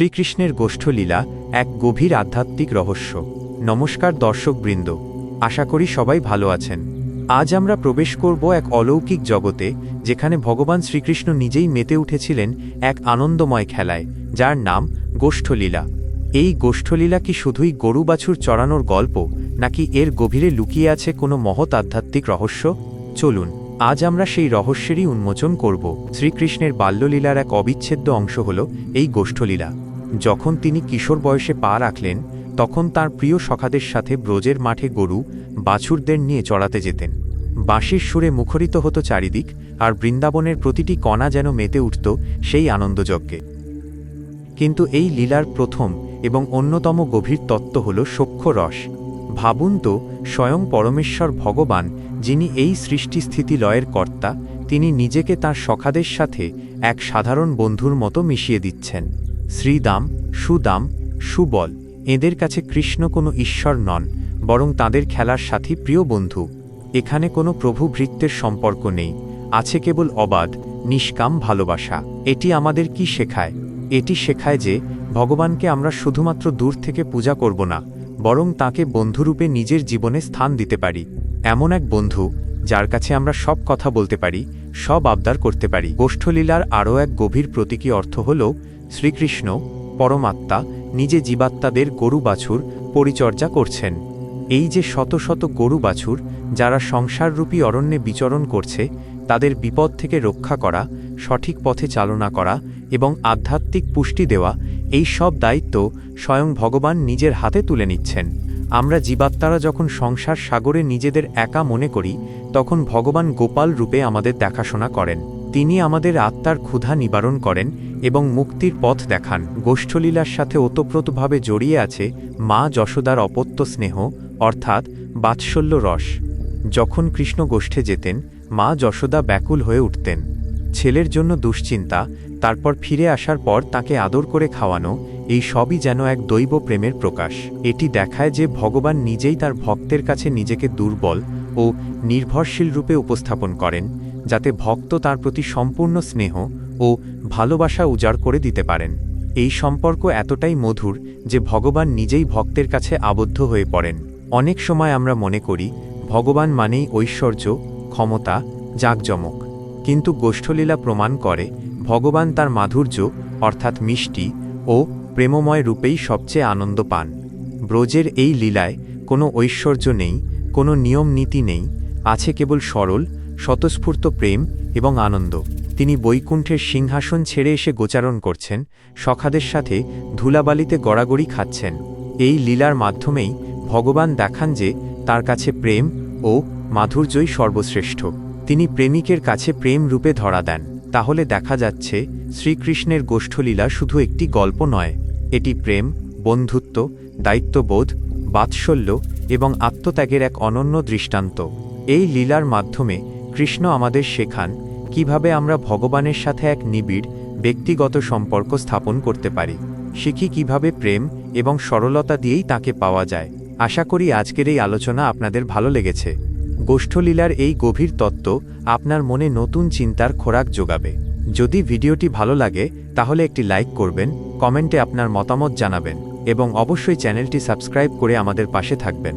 শ্রীকৃষ্ণের গোষ্ঠলীলা এক গভীর আধ্যাত্মিক রহস্য। নমস্কার দর্শকবৃন্দ, আশা করি সবাই ভালো আছেন। আজ আমরা প্রবেশ করব এক অলৌকিক জগতে, যেখানে ভগবান শ্রীকৃষ্ণ নিজেই মেতে উঠেছিলেন এক আনন্দময় খেলায়, যার নাম গোষ্ঠলীলা। এই গোষ্ঠলীলা কি শুধুই গরু বাছুর চড়ানোর গল্প, নাকি এর গভীরে লুকিয়ে আছে কোনো মহৎ আধ্যাত্মিক রহস্য? চলুন, আজ আমরা সেই রহস্যেরই উন্মোচন করব। শ্রীকৃষ্ণের বাল্যলীলার এক অবিচ্ছেদ্য অংশ হল এই গোষ্ঠলীলা। যখন তিনি কিশোর বয়সে পা রাখলেন, তখন তার প্রিয় সখাদের সাথে ব্রজের মাঠে গরু, বাছুরদের নিয়ে চড়াতে যেতেন। বাঁশির সুরে মুখরিত হতো চারিদিক, আর বৃন্দাবনের প্রতিটি কণা যেন মেতে উঠত সেই আনন্দযজ্ঞে। কিন্তু এই লীলার প্রথম এবং অন্যতম গভীর তত্ত্ব হল সখ্য রস। ভাবুন তো, স্বয়ং পরমেশ্বর ভগবান, যিনি এই সৃষ্টিস্থিতি লয়ের কর্তা, তিনি নিজেকে তার সখাদের সাথে এক সাধারণ বন্ধুর মতো মিশিয়ে দিচ্ছেন। শ্রীদাম, সুদাম, সুবল, এদের কাছে কৃষ্ণ কোনো ঈশ্বর নন, বরং তাদের খেলার সাথী প্রিয় বন্ধু। এখানে কোনো প্রভু ভৃত্যের সম্পর্ক নেই, আছে কেবল অবাধ, নিষ্কাম ভালোবাসা। এটি আমাদের কি শেখায়? এটি শেখায় যে, ভগবানকে আমরা শুধুমাত্র দূর থেকে পূজা করব না, বরং তাকে বন্ধুরূপে নিজের জীবনে স্থান দিতে পারি। এমন এক বন্ধু, যার কাছে আমরা সব কথা বলতে পারি, সব আবদার করতে পারি। গোষ্ঠলীলার আরও এক গভীর প্রতীকী অর্থ হল শ্রীকৃষ্ণ পরমাত্মা নিজে জীবাত্মাদের গরু বাছুর পরিচর্যা করছেন। এই যে শত শত গরু বাছুর যারা সংসাররূপী অরণ্যে বিচরণ করছে, তাদের বিপদ থেকে রক্ষা করা, সঠিক পথে চালনা করা এবং আধ্যাত্মিক পুষ্টি দেওয়া, এই সব দায়িত্ব স্বয়ং ভগবান নিজের হাতে তুলে নিচ্ছেন। আমরা জীবাত্মারা যখন সংসার সাগরে নিজেদের একা মনে করি, তখন ভগবান গোপাল রূপে আমাদের দেখাশোনা করেন। তিনি আমাদের আত্মার ক্ষুধা নিবারণ করেন এবং মুক্তির পথ দেখান। গোষ্ঠলীলার সাথে ওতপ্রোতভাবে জড়িয়ে আছে মা যশোদার অপত্য স্নেহ, অর্থাৎ বাৎসল্য রস। যখন কৃষ্ণ গোষ্ঠে যেতেন, মা যশোদা ব্যাকুল হয়ে উঠতেন। ছেলের জন্য দুশ্চিন্তা, তারপর ফিরে আসার পর তাকে আদর করে খাওয়ানো, এই সবই যেন এক দৈব প্রেমের প্রকাশ। এটি দেখায় যে ভগবান নিজেই তার ভক্তের কাছে নিজেকে দুর্বল ও নির্ভরশীল রূপে উপস্থাপন করেন, যাতে ভক্ত তার প্রতি সম্পূর্ণ স্নেহ ও ভালোবাসা উজাড় করে দিতে পারেন। এই সম্পর্ক এতটাই মধুর যে ভগবান নিজেই ভক্তের কাছে আবদ্ধ হয়ে পড়েন। অনেক সময় আমরা মনে করি, ভগবান মানেই ঐশ্বর্য, ক্ষমতা, জাঁকজমক। কিন্তু গোষ্ঠলীলা প্রমাণ করে, ভগবান তার মাধুর্য, অর্থাৎ মিষ্টি ও প্রেমময় রূপেই সবচেয়ে আনন্দ পান। ব্রজের এই লীলায় কোনো ঐশ্বর্য নেই, কোনো নিয়ম নীতি নেই, আছে কেবল সরল, স্বতঃস্ফূর্ত প্রেম এবং আনন্দ। তিনি বৈকুণ্ঠের সিংহাসন ছেড়ে এসে গোচারণ করছেন, সখাদের সাথে ধুলাবালিতে গড়াগড়ি খাচ্ছেন। এই লীলার মাধ্যমেই ভগবান দেখান যে তার কাছে প্রেম ও মাধুর্যই সর্বশ্রেষ্ঠ। তিনি প্রেমিকের কাছে প্রেম রূপে ধরা দেন। তাহলে দেখা যাচ্ছে শ্রীকৃষ্ণের গোষ্ঠলীলা শুধু একটি গল্প নয়। এটি প্রেম, বন্ধুত্ব, দায়িত্ববোধ, বাৎসল্য এবং আত্মত্যাগের এক অনন্য দৃষ্টান্ত। এই লীলার মাধ্যমে কৃষ্ণ আমাদের শেখান কীভাবে আমরা ভগবানের সাথে এক নিবিড়, ব্যক্তিগত সম্পর্ক স্থাপন করতে পারি শিখি কীভাবে প্রেম এবং সরলতা দিয়েই তাকে পাওয়া যায়, আশা করি আজকের এই আলোচনা আপনাদের ভালো লেগেছে। গোষ্ঠলীলার এই গভীর তত্ত্ব আপনার মনে নতুন চিন্তার খোরাক যোগাবে। যদি ভিডিওটি ভালো লাগে, তাহলে একটি লাইক করবেন, কমেন্টে আপনার মতামত জানাবেন এবং অবশ্যই চ্যানেলটি সাবস্ক্রাইব করে আমাদের পাশে থাকবেন।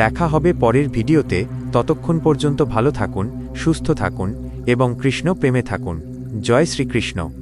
দেখা হবে পরের ভিডিওতে, ততক্ষণ পর্যন্ত ভালো থাকুন, সুস্থ থাকুন এবং কৃষ্ণ প্রেমে থাকুন। জয় শ্রীকৃষ্ণ।